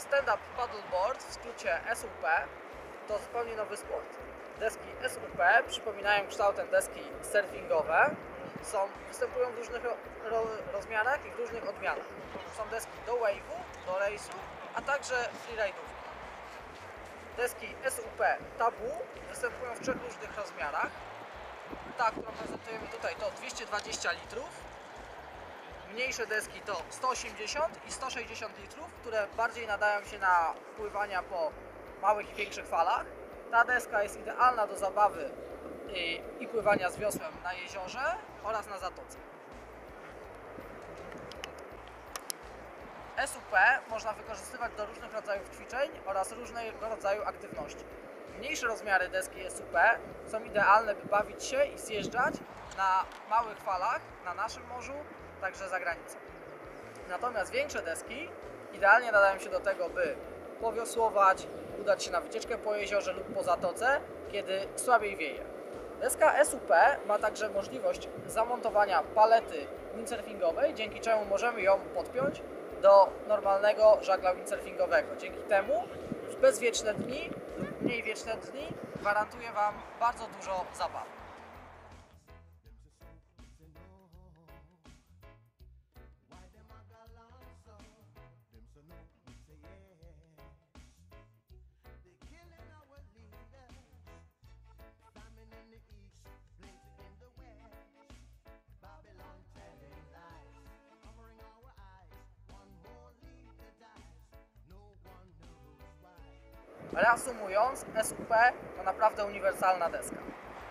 stand-up paddleboard, w skrócie SUP, to zupełnie nowy sport. Deski SUP przypominają kształtem deski surfingowe. Są, występują w różnych ro, ro, rozmiarach i w różnych odmianach. Są deski do wave'u, do race'u, a także freeride'ów. Deski SUP Tabu występują w trzech różnych rozmiarach. Ta, którą prezentujemy tutaj to 220 litrów. Mniejsze deski to 180 i 160 litrów, które bardziej nadają się na pływania po małych i większych falach. Ta deska jest idealna do zabawy i, i pływania z wiosłem na jeziorze oraz na zatoce. SUP można wykorzystywać do różnych rodzajów ćwiczeń oraz różnego rodzaju aktywności. Mniejsze rozmiary deski SUP są idealne, by bawić się i zjeżdżać na małych falach na naszym morzu, także za granicą. Natomiast większe deski idealnie nadają się do tego, by powiosłować, udać się na wycieczkę po jeziorze lub po zatoce, kiedy słabiej wieje. Deska SUP ma także możliwość zamontowania palety windsurfingowej, dzięki czemu możemy ją podpiąć do normalnego żagla windsurfingowego. Dzięki temu w bezwieczne dni lub mniej wieczne dni gwarantuje Wam bardzo dużo zabawy. Reasumując, SUP to naprawdę uniwersalna deska.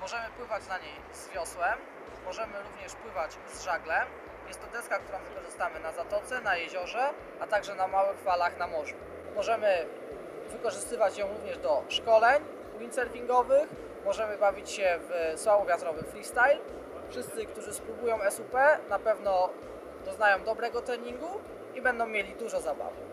Możemy pływać na niej z wiosłem, możemy również pływać z żaglem. Jest to deska, którą wykorzystamy na zatoce, na jeziorze, a także na małych falach na morzu. Możemy wykorzystywać ją również do szkoleń windsurfingowych, możemy bawić się w słabowiatrowym freestyle. Wszyscy, którzy spróbują SUP na pewno doznają dobrego treningu i będą mieli dużo zabawy.